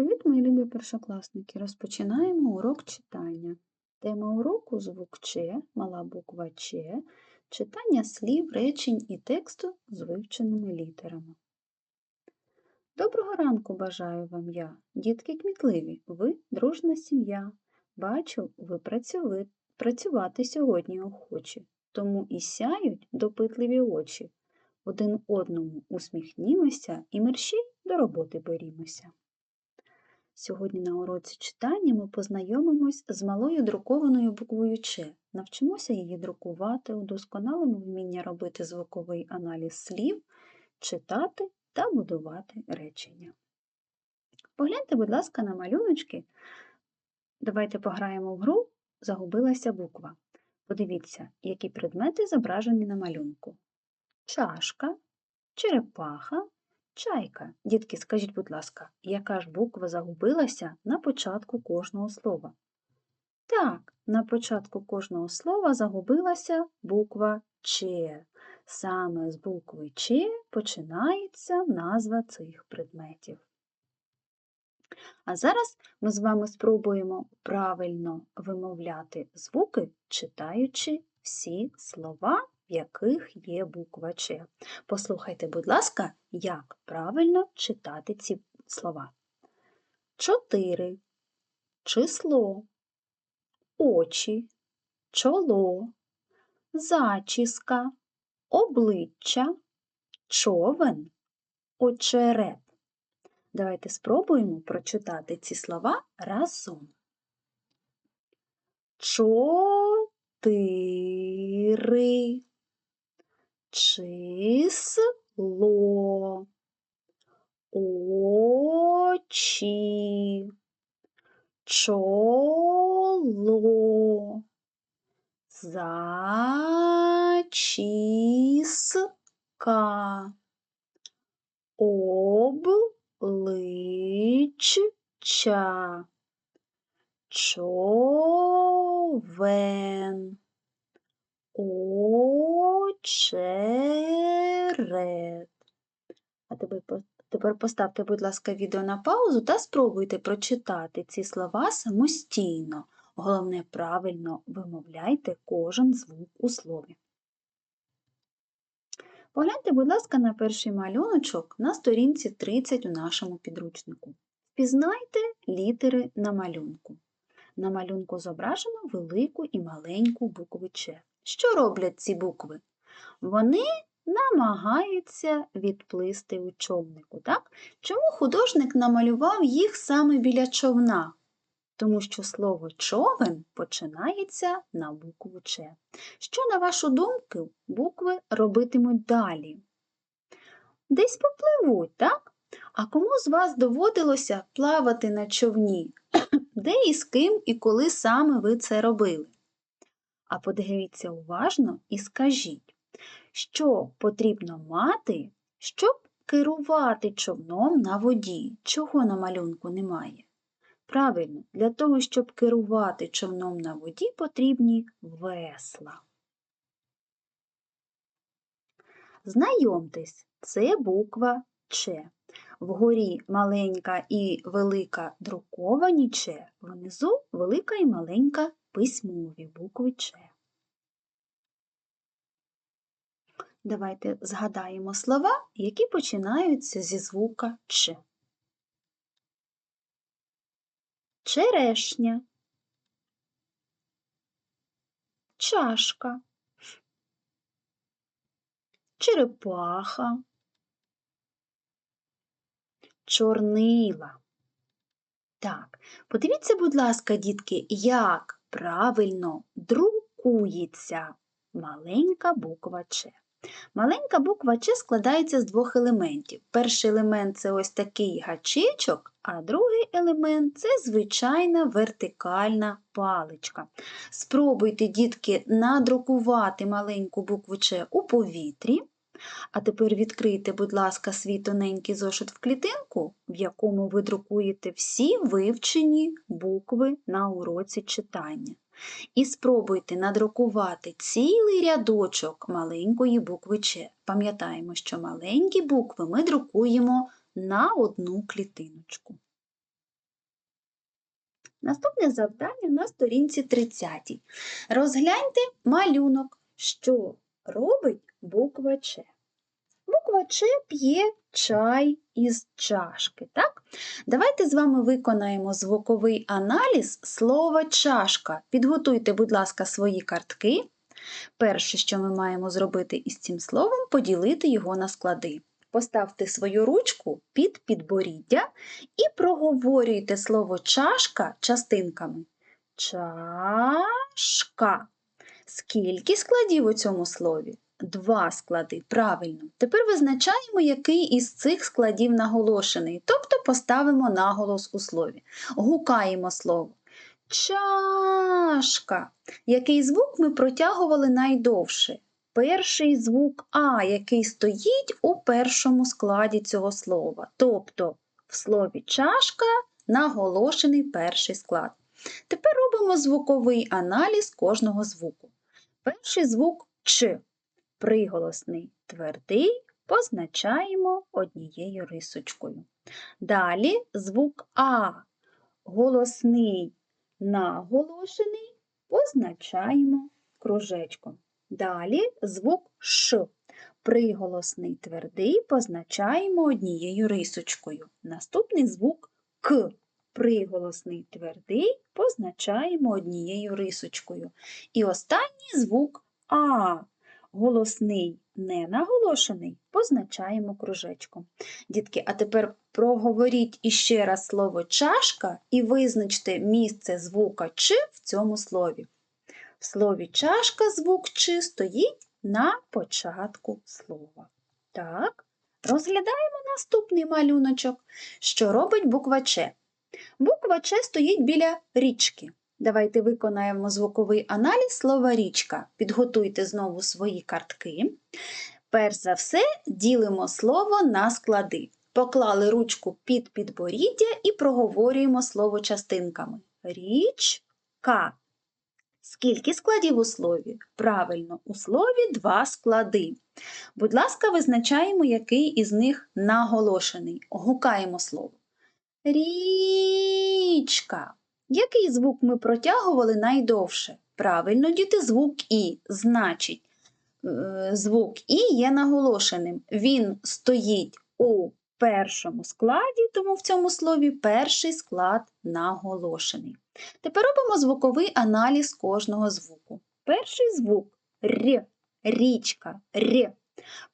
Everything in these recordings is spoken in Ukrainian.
Привіт, мої любі першокласники! Розпочинаємо урок читання. Тема уроку звук Ч, мала буква Ч, читання слів, речень і тексту з вивченими літерами. Доброго ранку бажаю вам я, дітки кмітливі, ви дружна сім'я. Бачу, ви працюви- працювати сьогодні охочі, тому і сяють допитливі очі. Один одному усміхнімося і мерщій до роботи берімося. Сьогодні на уроці читання ми познайомимось з малою друкованою буквою Ч, навчимося її друкувати, удосконалимо вміння робити звуковий аналіз слів, читати та будувати речення. Погляньте, будь ласка, на малюночки. Давайте пограємо в гру Загубилася буква. Подивіться, які предмети зображені на малюнку. Чашка, черепаха, Чайка. Дітки, скажіть, будь ласка, яка ж буква загубилася на початку кожного слова? Так, на початку кожного слова загубилася буква Ч. Саме з букви Ч починається назва цих предметів. А зараз ми з вами спробуємо правильно вимовляти звуки, читаючи всі слова в яких є буква Ч. Послухайте, будь ласка, як правильно читати ці слова. Чотири, число, очі, чоло, зачіска, обличчя, човен, очерет. Давайте спробуємо прочитати ці слова разом. Чотири число, очі, чоло, зачіска, обличчя, човен очерет. А тепер, тепер поставте, будь ласка, відео на паузу та спробуйте прочитати ці слова самостійно. Головне, правильно вимовляйте кожен звук у слові. Погляньте, будь ласка, на перший малюночок на сторінці 30 у нашому підручнику. Впізнайте літери на малюнку. На малюнку зображено велику і маленьку букви Ч. Що роблять ці букви? Вони намагаються відплисти у човнику. Так? Чому художник намалював їх саме біля човна? Тому що слово човен починається на букву Ч. Що, на вашу думку, букви робитимуть далі? Десь попливуть, так? А кому з вас доводилося плавати на човні? Де і з ким і коли саме ви це робили? А подивіться уважно і скажіть, що потрібно мати, щоб керувати човном на воді, чого на малюнку немає? Правильно, для того, щоб керувати човном на воді, потрібні весла. Знайомтесь, це буква Ч. Вгорі маленька і велика друковані Ч, внизу велика і маленька письмові букви Ч. Давайте згадаємо слова, які починаються зі звука Ч. Черешня, чашка, черепаха, чорнила. Так, подивіться, будь ласка, дітки, як правильно друкується маленька буква Ч. Маленька буква Ч складається з двох елементів. Перший елемент це ось такий гачечок, а другий елемент це звичайна вертикальна паличка. Спробуйте, дітки, надрукувати маленьку букву Ч у повітрі. А тепер відкрийте, будь ласка, свій тоненький зошит в клітинку, в якому ви друкуєте всі вивчені букви на уроці читання. І спробуйте надрукувати цілий рядочок маленької букви Ч. Пам'ятаємо, що маленькі букви ми друкуємо на одну клітиночку. Наступне завдання на сторінці 30. Розгляньте малюнок, що робить буква Ч. Буква Ч п'є чай із чашки. Так? Давайте з вами виконаємо звуковий аналіз слова чашка. Підготуйте, будь ласка, свої картки. Перше, що ми маємо зробити із цим словом, поділити його на склади. Поставте свою ручку під підборіддя і проговорюйте слово чашка частинками. Чашка. Скільки складів у цьому слові? Два склади, правильно. Тепер визначаємо, який із цих складів наголошений, тобто поставимо наголос у слові. Гукаємо слово. Чашка. Який звук ми протягували найдовше? Перший звук А, який стоїть у першому складі цього слова. Тобто в слові чашка наголошений перший склад. Тепер робимо звуковий аналіз кожного звуку. Перший звук Ч. Приголосний твердий позначаємо однією рисочкою. Далі звук А. Голосний наголошений позначаємо кружечком. Далі звук Ш. Приголосний твердий позначаємо однією рисочкою. Наступний звук К. Приголосний твердий позначаємо однією рисочкою. І останній звук А. Голосний не наголошений позначаємо кружечком. Дітки, а тепер проговоріть іще раз слово чашка і визначте місце звука Ч в цьому слові. В слові чашка звук Ч стоїть на початку слова. Так, розглядаємо наступний малюночок. Що робить буква Ч? Буква Ч стоїть біля річки. Давайте виконаємо звуковий аналіз слова річка. Підготуйте знову свої картки. Перш за все, ділимо слово на склади. Поклали ручку під підборіддя і проговорюємо слово частинками. Річка. Скільки складів у слові? Правильно, у слові два склади. Будь ласка, визначаємо, який із них наголошений. Гукаємо слово. Річка. Який звук ми протягували найдовше? Правильно, діти, звук І. Значить, е, звук І є наголошеним. Він стоїть у першому складі, тому в цьому слові перший склад наголошений. Тепер робимо звуковий аналіз кожного звуку. Перший звук Р, річка, Р.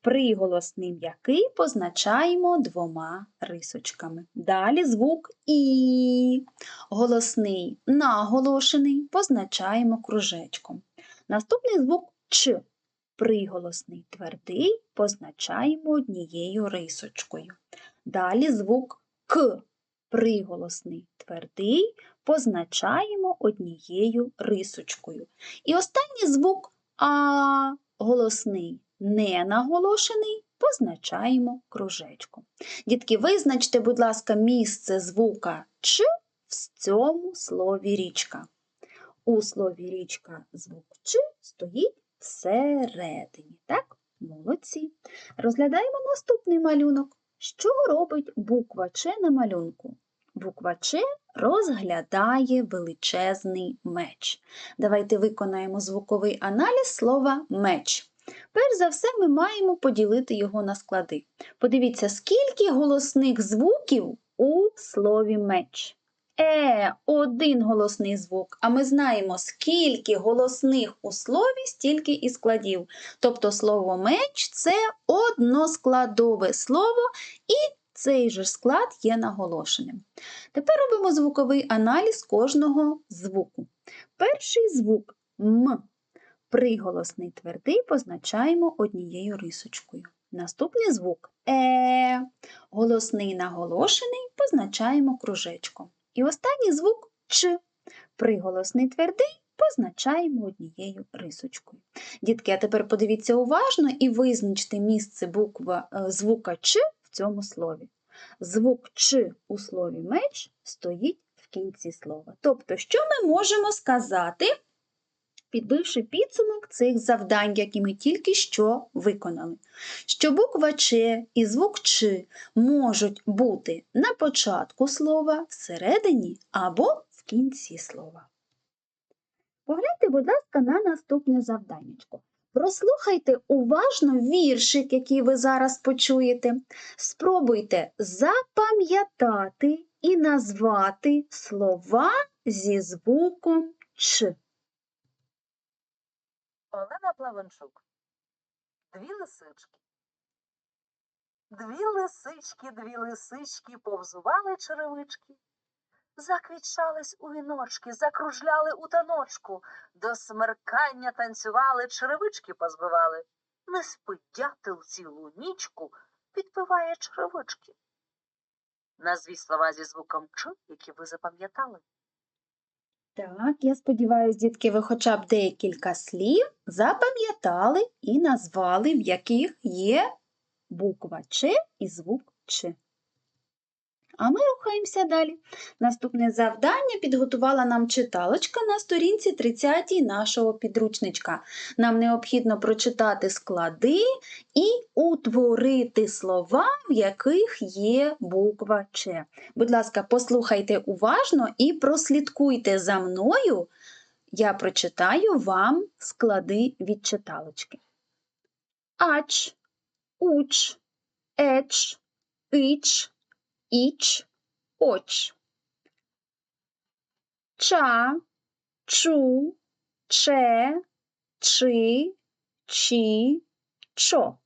Приголосний м'який позначаємо двома рисочками. Далі звук І. Голосний наголошений позначаємо кружечком. Наступний звук Ч. Приголосний твердий позначаємо однією рисочкою. Далі звук К. Приголосний твердий позначаємо однією рисочкою. І останній звук А. Голосний не наголошений позначаємо кружечком. Дітки, визначте, будь ласка, місце звука Ч в цьому слові річка. У слові річка звук Ч стоїть всередині. Так? Молодці. Розглядаємо наступний малюнок. Що робить буква Ч на малюнку? Буква Ч розглядає величезний меч. Давайте виконаємо звуковий аналіз слова меч. Перш за все, ми маємо поділити його на склади. Подивіться, скільки голосних звуків у слові меч. Е, один голосний звук, а ми знаємо, скільки голосних у слові, стільки і складів. Тобто слово меч це односкладове слово, і цей же склад є наголошеним. Тепер робимо звуковий аналіз кожного звуку. Перший звук М. Приголосний твердий позначаємо однією рисочкою. Наступний звук Е. Голосний наголошений позначаємо кружечком. І останній звук Ч. Приголосний твердий позначаємо однією рисочкою. Дітки, а тепер подивіться уважно і визначте місце буква, е, звука Ч в цьому слові. Звук Ч у слові меч стоїть в кінці слова. Тобто, що ми можемо сказати, підбивши підсумок цих завдань, які ми тільки що виконали? Що буква Ч і звук Ч можуть бути на початку слова, всередині або в кінці слова. Погляньте, будь ласка, на наступне завданнячко. Прослухайте уважно віршик, який ви зараз почуєте. Спробуйте запам'ятати і назвати слова зі звуком Ч. Олена Плаванчук. Дві лисички. Дві лисички, дві лисички повзували черевички. Заквітчались у віночки, закружляли у таночку, до смеркання танцювали, черевички позбивали. Не спить дятел цілу нічку, підпиває черевички. Назвіть слова зі звуком Ч, які ви запам'ятали. Так, я сподіваюся, дітки, ви хоча б декілька слів запам'ятали і назвали, в яких є буква Ч і звук Ч. А ми рухаємося далі. Наступне завдання підготувала нам читалочка на сторінці 30 нашого підручничка. Нам необхідно прочитати склади і утворити слова, в яких є буква Ч. Будь ласка, послухайте уважно і прослідкуйте за мною. Я прочитаю вам склади від читалочки. Ач, уч, еч, ич, іч, оч. Ча, чу, че, чи, чі, чо.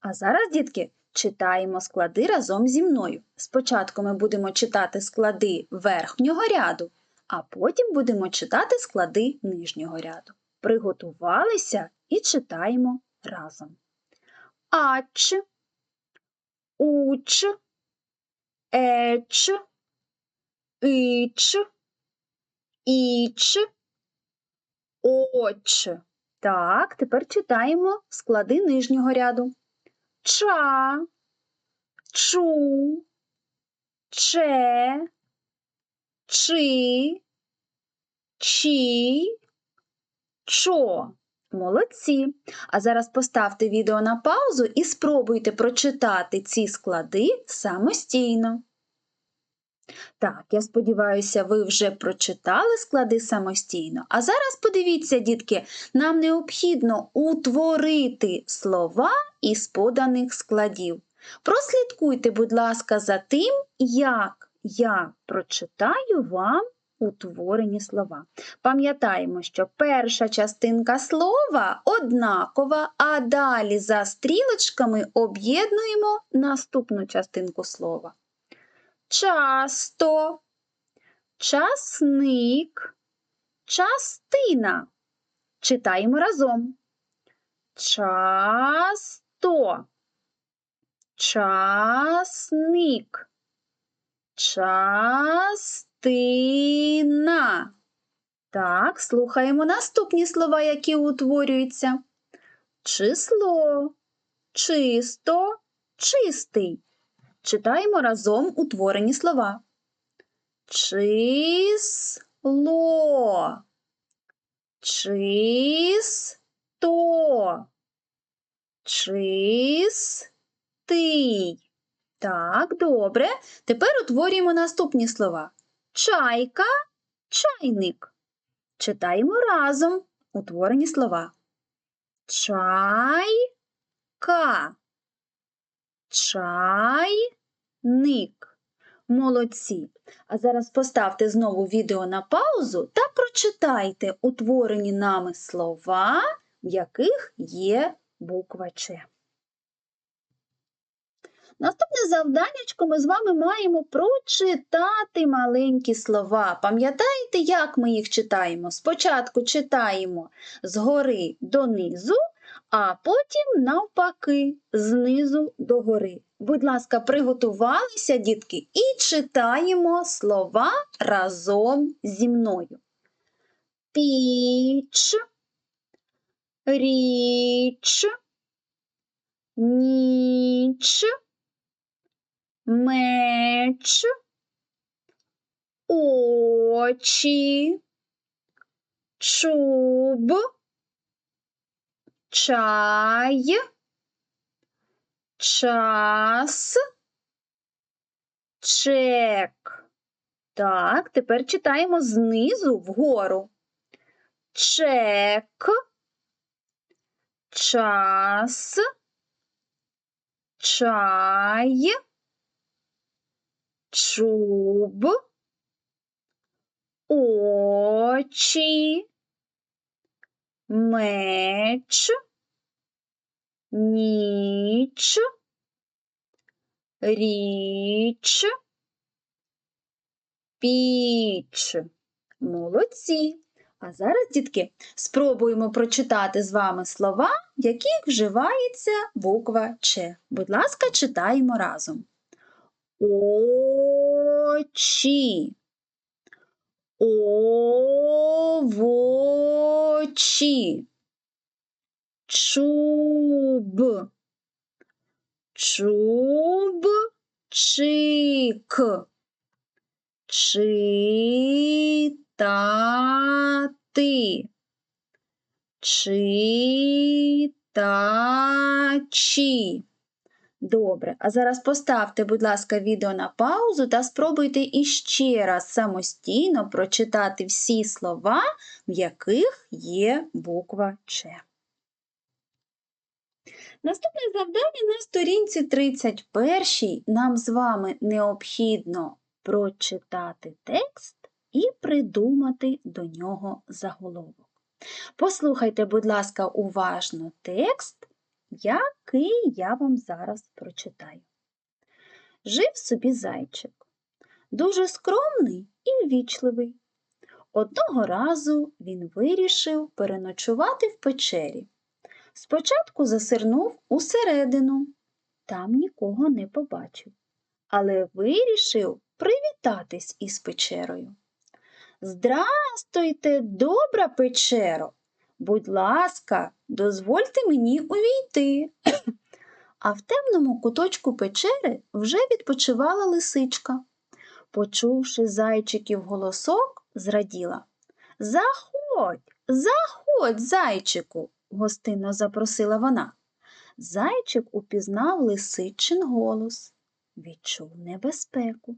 А зараз, дітки, читаємо склади разом зі мною. Спочатку ми будемо читати склади верхнього ряду, а потім будемо читати склади нижнього ряду. Приготувалися і читаємо разом. Ач, уч, еч, іч, іч, оч. Так, тепер читаємо склади нижнього ряду. Ча, чу, че, чи, чі, чо. Молодці. А зараз поставте відео на паузу і спробуйте прочитати ці склади самостійно. Так, я сподіваюся, ви вже прочитали склади самостійно. А зараз подивіться, дітки, нам необхідно утворити слова із поданих складів. Прослідкуйте, будь ласка, за тим, як я прочитаю вам утворені слова. Пам'ятаємо, що перша частинка слова однакова, а далі за стрілочками об'єднуємо наступну частинку слова. Часто, часник, частина. Читаємо разом. Часто, часник, частина. Так, слухаємо наступні слова, які утворюються. Число, чисто, чистий. Читаємо разом утворені слова. Число, чисто, чистий. Так, добре. Тепер утворюємо наступні слова. Чайка, чайник. Читаємо разом утворені слова. Чайка. Чайник. Молодці. А зараз поставте знову відео на паузу та прочитайте утворені нами слова, в яких є буква Ч. Наступне завданнячко ми з вами маємо прочитати маленькі слова. Пам'ятаєте, як ми їх читаємо? Спочатку читаємо згори донизу, а потім навпаки, знизу до гори. Будь ласка, приготувалися, дітки, і читаємо слова разом зі мною. Піч, річ, ніч, меч, очі, чуб, чай, час, чек. Так, тепер читаємо знизу вгору. Чек, час, чай, чуб, очі, меч, ніч, річ, піч. Молодці. А зараз, дітки, спробуємо прочитати з вами слова, в яких вживається буква Ч. Будь ласка, читаємо разом. Очі. Овочі. Чуб. Чубчик. Читати. Читачі. Добре, а зараз поставте, будь ласка, відео на паузу та спробуйте іще раз самостійно прочитати всі слова, в яких є буква Ч. Наступне завдання на сторінці 31 нам з вами необхідно прочитати текст і придумати до нього заголовок. Послухайте, будь ласка, уважно текст, який я вам зараз прочитаю. Жив собі зайчик, дуже скромний і ввічливий. Одного разу він вирішив переночувати в печері. Спочатку засирнув усередину, там нікого не побачив, але вирішив привітатись із печерою. Здрастуйте, добра печеро! Будь ласка, дозвольте мені увійти. А в темному куточку печери вже відпочивала лисичка. Почувши зайчиків голосок, зраділа. Заходь, заходь, зайчику, гостинно запросила вона. Зайчик упізнав лисичин голос, відчув небезпеку.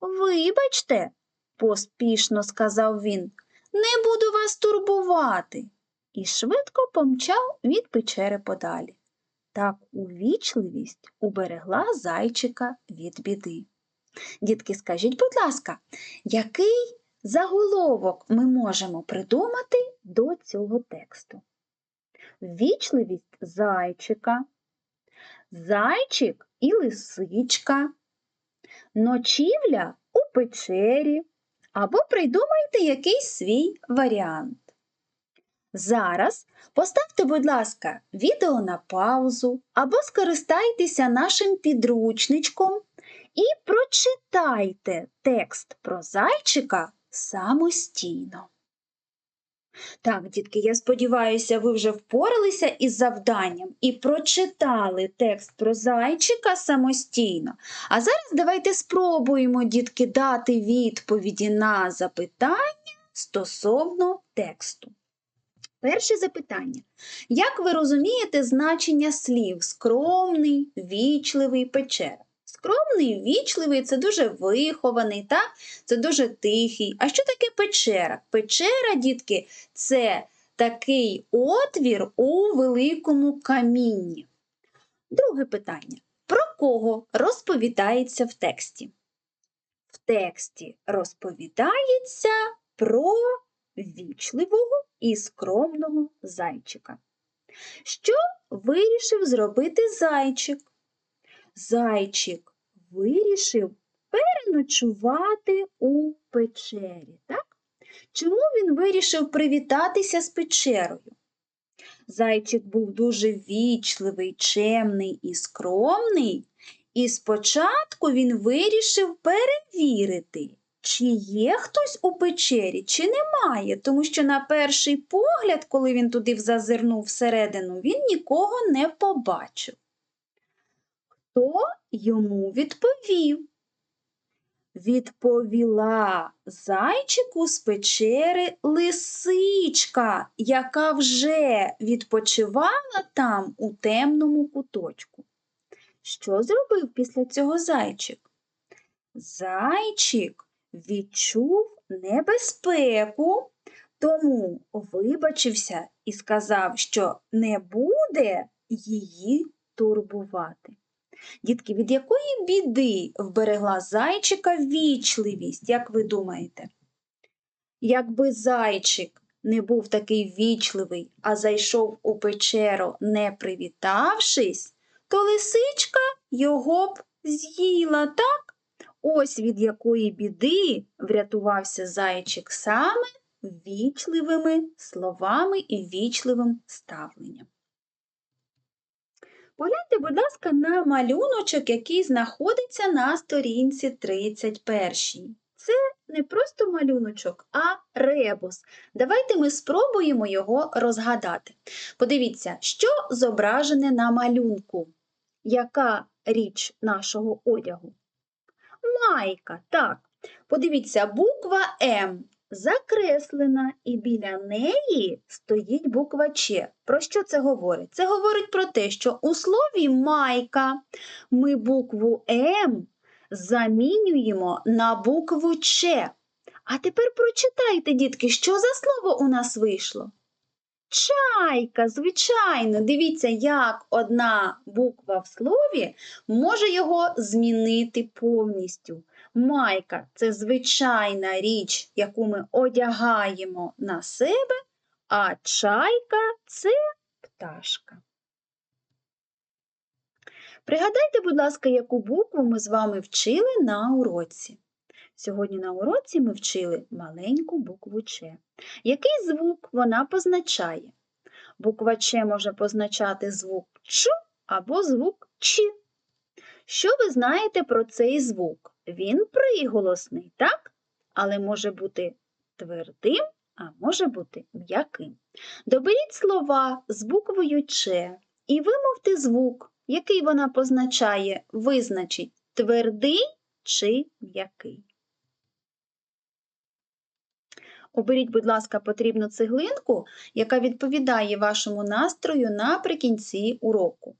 Вибачте, поспішно сказав він, не буду вас турбувати. І швидко помчав від печери подалі. Так увічливість уберегла зайчика від біди. Дітки, скажіть, будь ласка, який заголовок ми можемо придумати до цього тексту? Ввічливість зайчика, зайчик і лисичка, ночівля у печері, або придумайте якийсь свій варіант. Зараз поставте, будь ласка, відео на паузу або скористайтеся нашим підручничком і прочитайте текст про зайчика самостійно. Так, дітки, я сподіваюся, ви вже впоралися із завданням і прочитали текст про зайчика самостійно. А зараз давайте спробуємо, дітки, дати відповіді на запитання стосовно тексту. Перше запитання. Як ви розумієте значення слів скромний, вічливий, печера? Скромний, вічливий це дуже вихований, так? це дуже тихий. А що таке печера? Печера, дітки, це такий отвір у великому камінні. Друге питання. Про кого розповідається в тексті? В тексті розповідається про вічливого і скромного зайчика. Що вирішив зробити зайчик? Зайчик вирішив переночувати у печері. Так? Чому він вирішив привітатися з печерою? Зайчик був дуже вічливий, чемний і скромний, і спочатку він вирішив перевірити, чи є хтось у печері, чи немає, тому що на перший погляд, коли він туди зазирнув всередину, він нікого не побачив. Хто йому відповів? Відповіла зайчику з печери лисичка, яка вже відпочивала там у темному куточку. Що зробив після цього зайчик? Зайчик відчув небезпеку, тому вибачився і сказав, що не буде її турбувати. Дітки, від якої біди вберегла зайчика вічливість, як ви думаєте? Якби зайчик не був такий вічливий, а зайшов у печеру, не привітавшись, то лисичка його б з'їла, так? Ось від якої біди врятувався зайчик саме вічливими словами і вічливим ставленням. Погляньте, будь ласка, на малюночок, який знаходиться на сторінці 31. Це не просто малюночок, а ребус. Давайте ми спробуємо його розгадати. Подивіться, що зображене на малюнку. Яка річ нашого одягу? Майка, так. Подивіться, буква М закреслена, і біля неї стоїть буква Ч. Про що це говорить? Це говорить про те, що у слові майка ми букву М замінюємо на букву Ч. А тепер прочитайте, дітки, що за слово у нас вийшло? Чайка, звичайно, дивіться, як одна буква в слові може його змінити повністю. Майка це звичайна річ, яку ми одягаємо на себе, а чайка це пташка. Пригадайте, будь ласка, яку букву ми з вами вчили на уроці. Сьогодні на уроці ми вчили маленьку букву Ч. Який звук вона позначає? Буква Ч може позначати звук Ч або звук Ч. Що ви знаєте про цей звук? Він приголосний, так? Але може бути твердим, а може бути м'яким. Доберіть слова з буквою Ч і вимовте звук, який вона позначає, визначить твердий чи м'який. Оберіть, будь ласка, потрібну цеглинку, яка відповідає вашому настрою наприкінці уроку.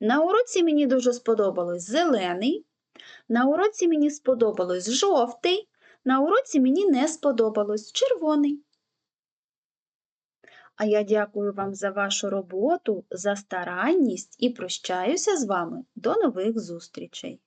На уроці мені дуже сподобалось зелений, на уроці мені сподобалось жовтий, на уроці мені не сподобалось червоний. А я дякую вам за вашу роботу, за старанність і прощаюся з вами до нових зустрічей.